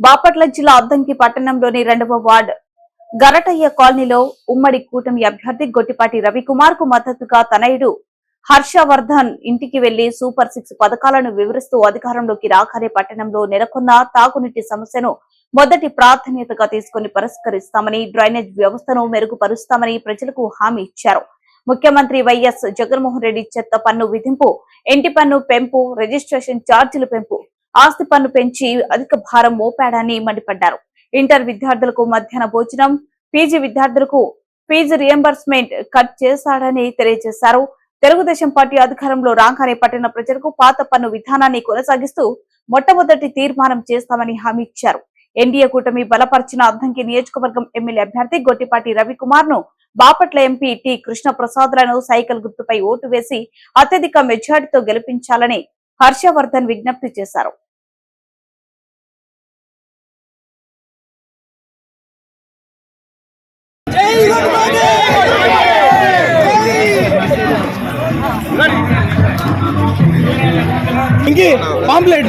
బాపట్ల జిల్లా అద్దంకి పట్టణంలోని రెండవ వార్డ్ గరటయ్య కాలనీలో ఉమ్మడి కూటమి అభ్యర్థి గొట్టిపాటి రవికుమార్కు మద్దతుగా తనయుడు హర్షవర్ధన్ ఇంటికి వెళ్ళి సూపర్ సిక్స్ పథకాలను వివరిస్తూ అధికారంలోకి రాగానే పట్టణంలో నెలకొన్న తాగునీటి సమస్యను మొదటి ప్రాధాన్యతగా తీసుకుని పరిష్కరిస్తామని డ్రైనేజ్ వ్యవస్థను మెరుగుపరుస్తామని ప్రజలకు హామీ ఇచ్చారు. ముఖ్యమంత్రి వైఎస్ జగన్మోహన్ రెడ్డి చెత్త పన్ను విధింపు ఇంటి పన్ను పెంపు రిజిస్ట్రేషన్ ఛార్జీలు పెంపు ఆస్తి పన్ను పెంచి అధిక భారం మోపాడని మండిపడ్డారు. ఇంటర్ విద్యార్థులకు మధ్యాహ్న భోజనం పీజీ విద్యార్థులకు ఫీజు రియంబర్స్మెంట్ కట్ చేశాడని తెలియజేశారు. తెలుగుదేశం పార్టీ అధికారంలో రాగానే పట్టణ ప్రజలకు పాత పన్ను విధానాన్ని కొనసాగిస్తూ మొట్టమొదటి తీర్మానం చేస్తామని హామీ ఇచ్చారు. ఎన్డీఏ కూటమి బలపరిచిన అద్దంకి నియోజకవర్గం ఎమ్మెల్యే అభ్యర్థి గొట్టిపాటి రవికుమార్ను బాపట్ల ఎంపీ టి కృష్ణ ప్రసాద్లను సైకిల్ గుర్తుపై ఓటు వేసి అత్యధిక మెజార్టీతో గెలిపించాలని హర్షవర్ధన్ విజ్ఞప్తి చేశారు. ఇంకి పాంప్లెట్.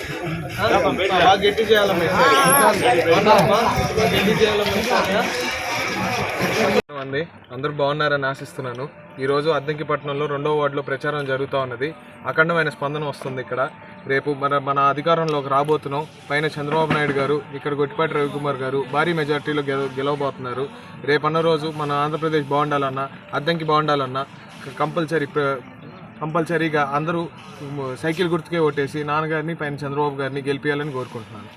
బాగా గట్టి అండి అందరూ బాగున్నారని ఆశిస్తున్నాను. ఈరోజు అద్దంకిపట్నంలో రెండో వార్డులో ప్రచారం జరుగుతూ ఉన్నది. అఖండమైన స్పందన వస్తుంది ఇక్కడ. రేపు మన మన అధికారంలోకి రాబోతున్నాం. పైన చంద్రబాబు నాయుడు గారు ఇక్కడ గొట్టిపాటి రవికుమార్ గారు భారీ మెజార్టీలో గెల గెలవబోతున్నారు. రేపన్న రోజు మన ఆంధ్రప్రదేశ్ బాగుండాలన్నా అద్దంకి బాగుండాలన్నా కంపల్సరీ కంపల్సరీగా అందరూ సైకిల్ గుర్తుకే ఓటేసి నాన్నగారిని పైన చంద్రబాబు గారిని గెలిపించాలని కోరుకుంటున్నాను.